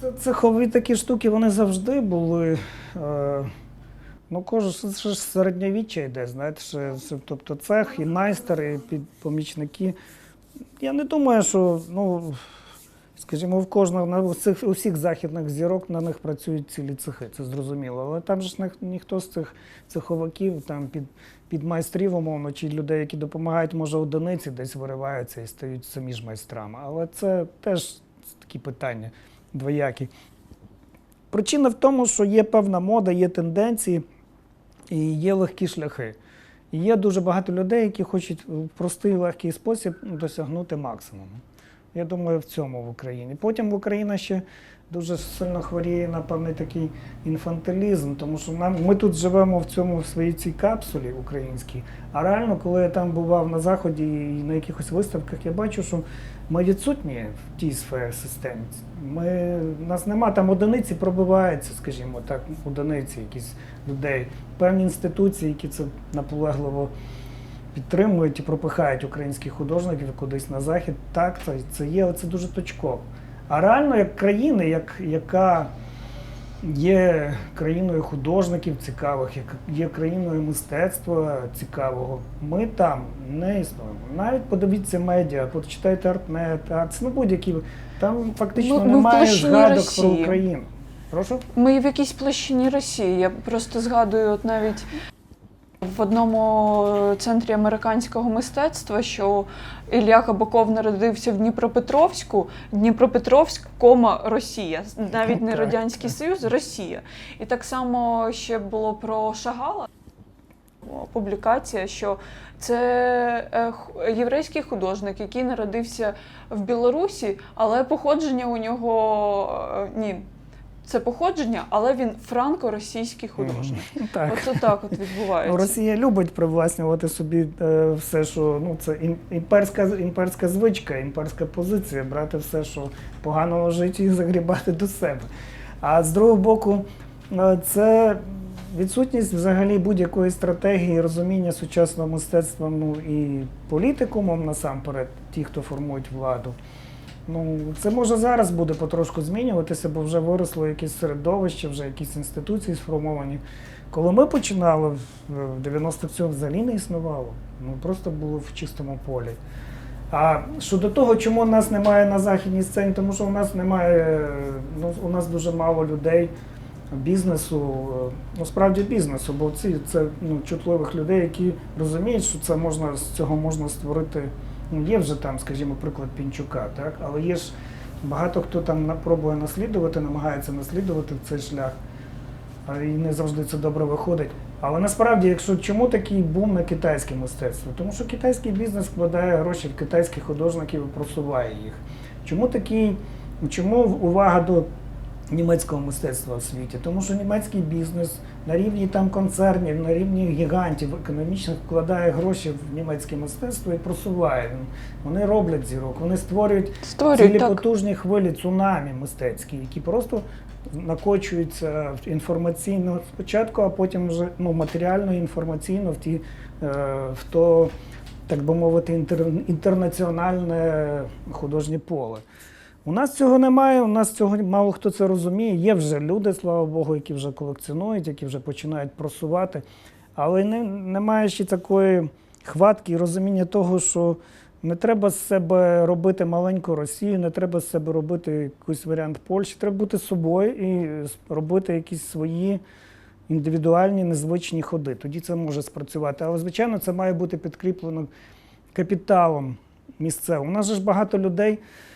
Це цехові такі штуки, вони завжди були. Е, ну, кожен ж середньовіччя йде, знаєте, що, це- тобто цех і майстер, і помічники. Я не думаю, що, ну, скажімо, в кожного на усіх, усіх західних зірок на них працюють цілі цехи, це зрозуміло. Але там ж ніх- ніхто з цих цеховиків, там під, під майстрів, умовно, чи людей, які допомагають, може, одиниці десь вириваються і стають самі ж майстрами. Але це теж такі питання двоякі. Причина в тому, що є певна мода, є тенденції і є легкі шляхи. І є дуже багато людей, які хочуть в простий легкий спосіб досягнути максимуму. Я думаю, в цьому в Україні. Потім в Україна ще дуже сильно хворіє на певний такий інфантилізм, тому що нам, ми тут живемо в цьому в своїй цій капсулі українській. А реально, коли я там бував на заході і на якихось виставках, я бачу, що ми відсутні в тій сфері системі. Ми, нас нема там одиниці пробиваються, скажімо так, одиниці якісь людей, певні інституції, які це наполегливо підтримують і пропихають українських художників кудись на захід. Так, це, це є, це дуже точково. А реально, як країни, як, яка є країною художників цікавих, як є країною мистецтва цікавого, ми там не існуємо. Навіть подивіться медіа, почитайте артнет, арц, ну будь-які. Там фактично Ми- ми немає площині згадок про Україну. Прошу? Ми в якійсь площині Росії. Я просто згадую, от навіть в одному центрі американського мистецтва, що Ілля Кабаков народився в Дніпропетровську, Дніпропетровськ, кома Росія. Навіть не Радянський. Союз, Росія. І так само ще було про Шагала. Публікація, що це е, єврейський художник, який народився в Білорусі, але походження у нього е, ні. Це походження, але він франко-російський художник. Мгм. Так. От отак от відбувається. Ну, Росія любить привласнювати собі е, все, що ну це імперська імперська звичка, імперська позиція, брати все, що погано в житті, і загрібати до себе. А з другого боку, е, це відсутність взагалі будь-якої стратегії розуміння сучасного мистецтва ну, і політикумом насамперед, ті, хто формують владу. Ну, це може зараз буде потрошку змінюватися, бо вже виросло якесь середовище, вже якісь інституції сформовані. Коли ми починали в 97 взагалі не існувало. Ми просто були в чистому полі. А щодо того, чому нас немає на західній сцені, тому що у нас немає, ну, у нас дуже мало людей бізнесу, е, ну справді бізнесу, бо ці це ну, чутливих людей, які розуміють, що це можна з цього можна створити. Ну, є вже там, скажімо, приклад Пінчука, так? але є ж багато хто там пробує наслідувати, намагається наслідувати цей шлях. І не завжди це добре виходить. Але насправді, якщо чому такий бум на китайське мистецтво? Тому що китайський бізнес вкладає гроші в китайських художників і просуває їх. Чому такий, чому увага до німецького мистецтва в світі? Тому що німецький бізнес на рівні там концернів, на рівні гігантів економічних вкладає гроші в німецьке мистецтво і просуває. Вони роблять зірок, вони створюють Створюють цілі так. потужні хвилі цунамі мистецькі, які просто накочуються інформаційно спочатку, а потім вже ну, матеріально, інформаційно в ті е, в то, так би мовити, інтер, інтернаціональне художнє поле. У нас цього немає, у нас цього мало хто це розуміє. Є вже люди, слава Богу, які вже колекціонують, які вже починають просувати. Але не, немає ще такої хватки і розуміння того, що не треба з себе робити маленьку Росію, не треба з себе робити якийсь варіант Польщі. Треба бути собою і робити якісь свої індивідуальні незвичні ходи. Тоді це може спрацювати. Але, звичайно, це має бути підкріплено капіталом місцевим. У нас же ж багато людей,